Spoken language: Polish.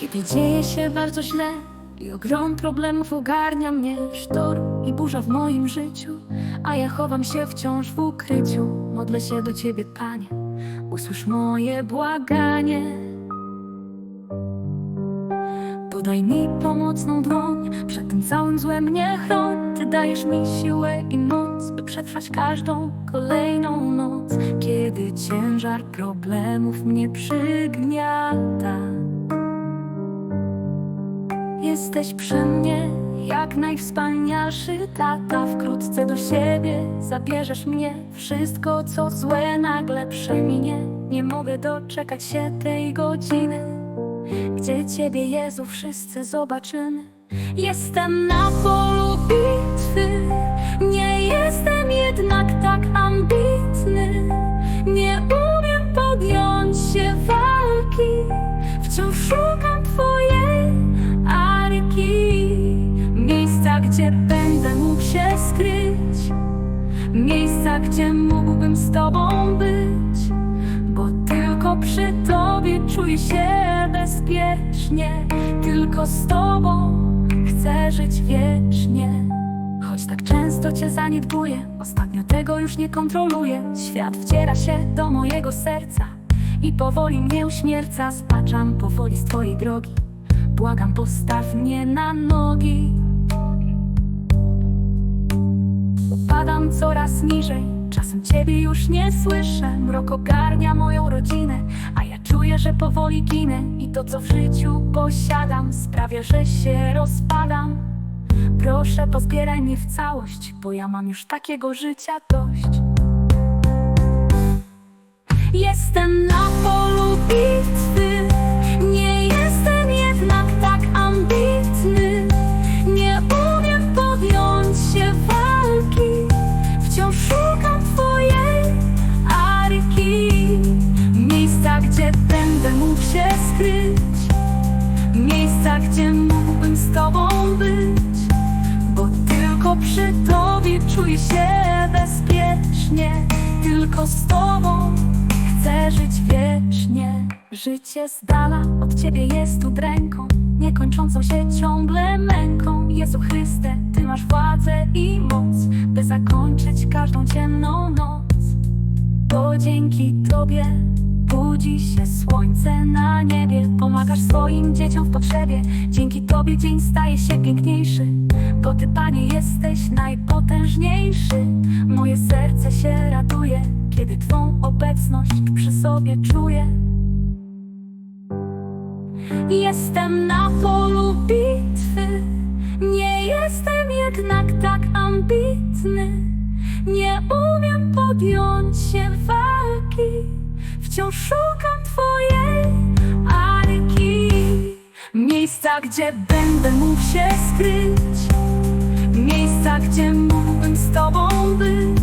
Kiedy dzieje się bardzo źle i ogrom problemów ogarnia mnie sztorm i burza w moim życiu, a ja chowam się wciąż w ukryciu. Modlę się do Ciebie, Panie, usłysz moje błaganie. Podaj mi pomocną dłoń, przed tym całym złem mnie chroń. Ty dajesz mi siłę i moc, by przetrwać każdą kolejną noc, kiedy ciężar problemów mnie przygniata. Jesteś przy mnie jak najwspanialszy tata Wkrótce do siebie. Zabierzesz mnie Wszystko co złe nagle przeminie. Nie mogę doczekać się tej godziny Gdzie Ciebie Jezu wszyscy zobaczymy. Jestem na polu gdzie będę mógł się skryć. Miejsca, gdzie mógłbym z Tobą być. Bo tylko przy Tobie czuję się bezpiecznie. Tylko z Tobą chcę żyć wiecznie. Choć tak często Cię zaniedbuję Ostatnio tego już nie kontroluję. Świat wciera się do mojego serca I powoli mnie uśmierca. Spaczam powoli z Twojej drogi. Błagam, postaw mnie na nogi Padam coraz niżej. Czasem Ciebie już nie słyszę. Mrok ogarnia moją rodzinę A ja czuję, że powoli ginę. I to, co w życiu posiadam Sprawia, że się rozpadam. Proszę, pozbieraj mnie w całość Bo ja mam już takiego życia dość. Jestem na będę mógł się skryć Miejsca, gdzie mógłbym z Tobą być. Bo tylko przy Tobie czuję się bezpiecznie. Tylko z Tobą chcę żyć wiecznie. Życie z dala od Ciebie jest udręką Niekończącą się ciągle męką. Jezu Chryste, Ty masz władzę i moc By zakończyć każdą ciemną noc. Bo dzięki Tobie budzi się słońce na niebie. Pomagasz swoim dzieciom w potrzebie. Dzięki Tobie dzień staje się piękniejszy. Bo Ty, Panie, jesteś najpotężniejszy. Moje serce się raduje Kiedy Twą obecność przy sobie czuję. Jestem na polu bitwy. Nie jestem jednak tak ambitny. Nie umiem podjąć się walki Wciąż szukam Twojej arki Miejsca, gdzie będę mógł się skryć. Miejsca, gdzie mógłbym z Tobą być